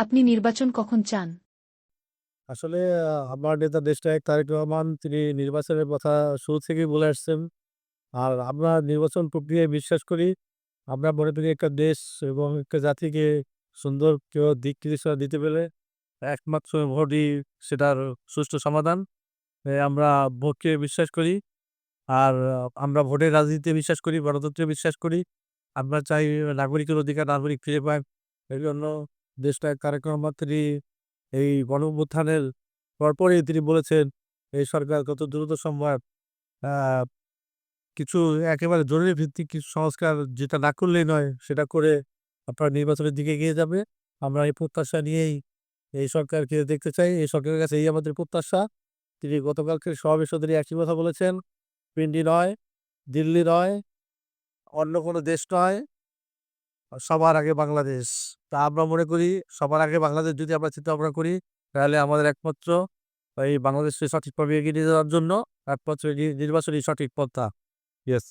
আপনি নির্বাচন কখন চান আসলে আমার নেতা দেশনায়ক তারেক রহমান তিনি নির্বাচনের কথা শুরু থেকেই বলে আসছেন। আর আমরা নির্বাচন প্রক্রিয়ায় বিশ্বাস করি। আমরা মনে করি একটা দেশ এবং একটা জাতিকে সুন্দর কেউ দিক নির্দেশনা দিতে পেলে একমাত্র ভোটই সেটার সুষ্ঠু সমাধান। আমরা ভোটকে বিশ্বাস করি। আর আমরা ভোটের রাজনীতিতে বিশ্বাস করি, গণতন্ত্রে বিশ্বাস করি। আমরা চাই নাগরিকের অধিকার নাগরিক ফিরে পাক। এজন্য দেশনায়ক তারেক রহমান তিনি এই গণঅভ্যুত্থানের পরপরই তিনি বলেছেন, এই সরকার যত দ্রুত সম্ভব কিছু একেবারে জরুরি ভিত্তিক কিছু সংস্কার যেটা না করলেই নয়, সেটা করে আপনার নির্বাচনের দিকে এগিয়ে যাবে। আমরা এই প্রত্যাশা নিয়েই এই সরকারকে দেখতে চাই। এই সরকারের কাছে এই আমাদের প্রত্যাশা। তিনি গতকালকে সমাবেশেও তিনি একই কথা বলেছেন। পিন্ডি নয়, দিল্লি নয়, অন্য কোনো দেশ নয়। সবার আগে বাংলাদেশ। তা আমরা মনে করি সবার আগে বাংলাদেশ যদি আমরা চিন্তা ভাবনা করি, তাহলে আমাদের একমাত্র এই বাংলাদেশকে সঠিকভাবে এগিয়ে নিয়ে যাওয়ার জন্য একমাত্র নির্বাচনী নির্বাচনই সঠিক পন্থা। ইয়েস।